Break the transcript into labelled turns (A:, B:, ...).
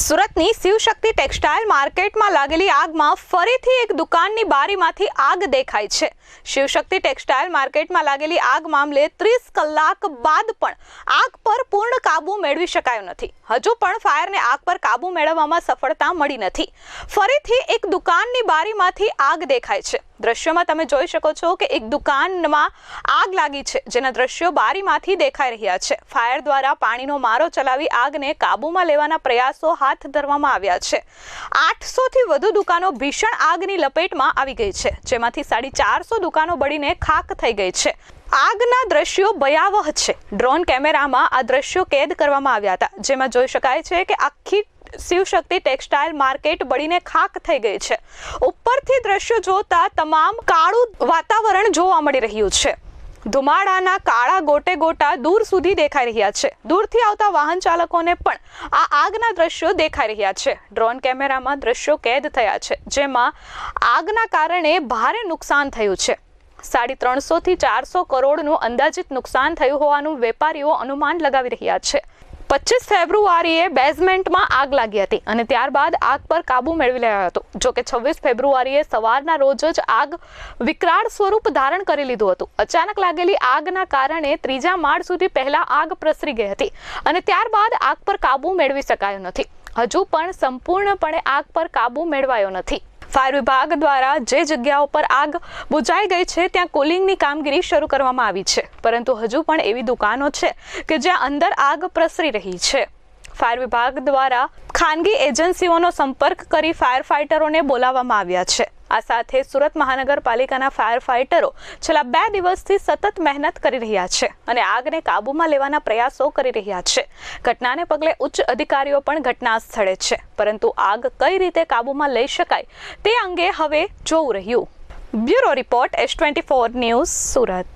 A: સુરતની શિવશક્તિ ટેક્સટાઇલ માર્કેટમાં લાગેલી આગમાં ફરીથી એક દુકાનની બારીમાંથી આગ દેખાય છે. શિવશક્તિ ટેક્સટાઇલ માર્કેટમાં લાગેલી આગ મામલે ત્રીસ કલાક બાદ પણ આગ પર પૂર્ણ કાબુ મેળવી શકાયો નથી. હજુ પણ ફાયરને આગ પર કાબુ મેળવવામાં સફળતા મળી નથી. ફરીથી એક દુકાનની બારીમાંથી આગ દેખાય છે. દ્રશ્યોમાં તમે જોઈ શકો છો કે એક દુકાનમાં આગ લાગી છે, જેના દ્રશ્યો બારીમાંથી દેખાઈ રહ્યા છે. ફાયર દ્વારા પાણીનો મારો ચલાવી આગને કાબૂમાં લેવાના પ્રયાસો હાથ ધરવામાં આવ્યા છે. આઠસોથી વધુ દુકાનો ભીષણ આગની લપેટમાં આવી ગઈ છે, જેમાંથી સાડી ચારસો દુકાનો બળીને ખાક થઈ ગઈ છે. આગના દ્રશ્યો ભયાવહ છે. ડ્રોન કેમેરામાં આ દ્રશ્યો કેદ કરવામાં આવ્યા હતા, જેમાં જોઈ શકાય છે કે આખી શિવશક્તિ ટેક્સટાઇલ માર્કેટ બળીને ખાક થઈ ગઈ છે. ઉપરથી દ્રશ્યો જોતા તમામ કાળું વાતાવરણ જોવા મળી રહ્યું છે. ધુમાડાના કાળા ગોટે ગોટા દૂર સુધી દેખાઈ રહ્યા છે. દૂરથી આવતા વાહન ચાલકોને પણ આ આગના દ્રશ્યો દેખાઈ રહ્યા છે. ડ્રોન કેમેરામાં દ્રશ્યો કેદ થયા છે, જેમાં આગના કારણે ભારે નુકસાન થયું છે. સાડી ત્રણસોથી ચારસો કરોડનું અંદાજિત નુકસાન થયું હોવાનું વેપારીઓ અનુમાન લગાવી રહ્યા છે. પચીસ ફેબ્રુઆરીએ બેઝમેન્ટમાં આગ લાગી હતી અને ત્યારબાદ આગ પર કાબુ મેળવી લેવાયો હતો. જો કે છવ્વીસ ફેબ્રુઆરીએ સવારના રોજ જ આગ વિકરાળ સ્વરૂપ ધારણ કરી લીધું હતું. અચાનક લાગેલી આગના કારણે ત્રીજા માળ સુધી પહેલા આગ પ્રસરી ગઈ હતી અને ત્યારબાદ આગ પર કાબુ મેળવી શકાયો નથી. હજુ પણ સંપૂર્ણપણે આગ પર કાબુ મેળવાયો નથી. ફાયર વિભાગ દ્વારા જે જગ્યાઓ પર આગ બુજાઈ ગઈ છે, ત્યાં કુલિંગની કામગીરી શરૂ કરવામાં આવી છે. પરંતુ હજુ પણ એવી દુકાનો છે કે જ્યાં અંદર આગ પ્રસરી રહી છે. ફાયર વિભાગ દ્વારા ખાનગી એજન્સીઓનો સંપર્ક કરી ફાયર ફાઇટરોને બોલાવવામાં આવ્યા છે. આ સાથે સુરત મહાનગરપાલિકાના ફાયર ફાઇટરો છેલ્લા બે દિવસથી સતત મહેનત કરી રહ્યા છે અને આગને કાબૂમાં લેવાના પ્રયાસો કરી રહ્યા છે. ઘટનાને પગલે ઉચ્ચ અધિકારીઓ પણ ઘટના સ્થળે છે, પરંતુ આગ કઈ રીતે કાબૂમાં લઈ શકાય તે અંગે હવે જોવું રહ્યું. Bureau report S twenty four news Surat.